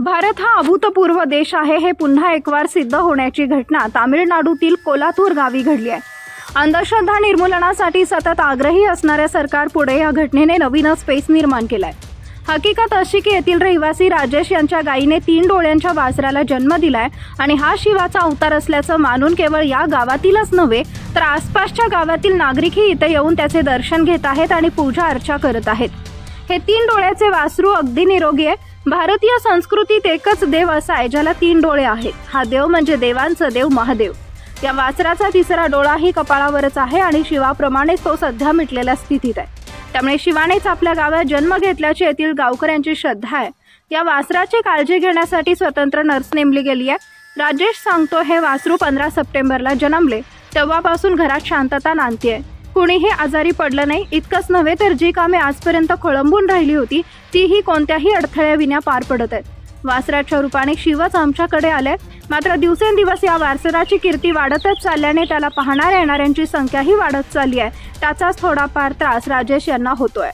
भारत हा अभूतपूर्व देश आहे हे पुन्हा एक वार सिद्ध होण्याची घटना तामिळनाडूतील कोल्हापूर गावी घडली आहे. अंधश्रद्धा निर्मूलनासाठी सतत आग्रही असणाऱ्या सरकार पुढे या घटनेने नवीनच स्पेस निर्माण केलाय. हकीकत अशी की येथील रहिवासी राजेश यांच्या गायीने तीन डोळ्यांच्या वासराला जन्म दिलाय आणि हा शिवाचा अवतार असल्याचं मानून केवळ या गावातीलच नव्हे तर आसपासच्या गावातील नागरिकही इथे येऊन त्याचे दर्शन घेत आहेत आणि पूजा अर्चा करत आहेत. हे तीन डोळ्याचे वासरू अगदी निरोगी आहे भारतीय संस्कृतीत एकच देव असा आहे ज्याला तीन डोळे आहेत. हा देव म्हणजे देवांचं देव महादेव. या वासराचा तिसरा डोळाही कपाळावरच आहे आणि शिवाप्रमाणेच तो सध्या मिटलेल्या स्थितीत आहे. त्यामुळे शिवानेच आपल्या गावात जन्म घेतल्याची येथील गावकऱ्यांची श्रद्धा आहे. या वासराची काळजी घेण्यासाठी स्वतंत्र नर्स नेमली गेली आहे. राजेश सांगतो हे वासरू पंधरा सप्टेंबरला जन्मले. तेव्हापासून घरात शांतता नांदतीये. कुणीही आजारी पडलं नाही इतकंच नव्हे तर जी कामे आजपर्यंत खोळंबून राहिली होती तीही कोणत्याही अडथळ्याविना पार पडत आहेत. वासराच्या रूपाने शिवच आमच्याकडे आले मात्र दिवसेंदिवस या वारसराची कीर्ती वाढतच चालल्याने त्याला पाहणाऱ्या येणाऱ्यांची संख्याही वाढत चालली आहे. त्याचाच थोडाफार त्रास राजेश यांना होतोय.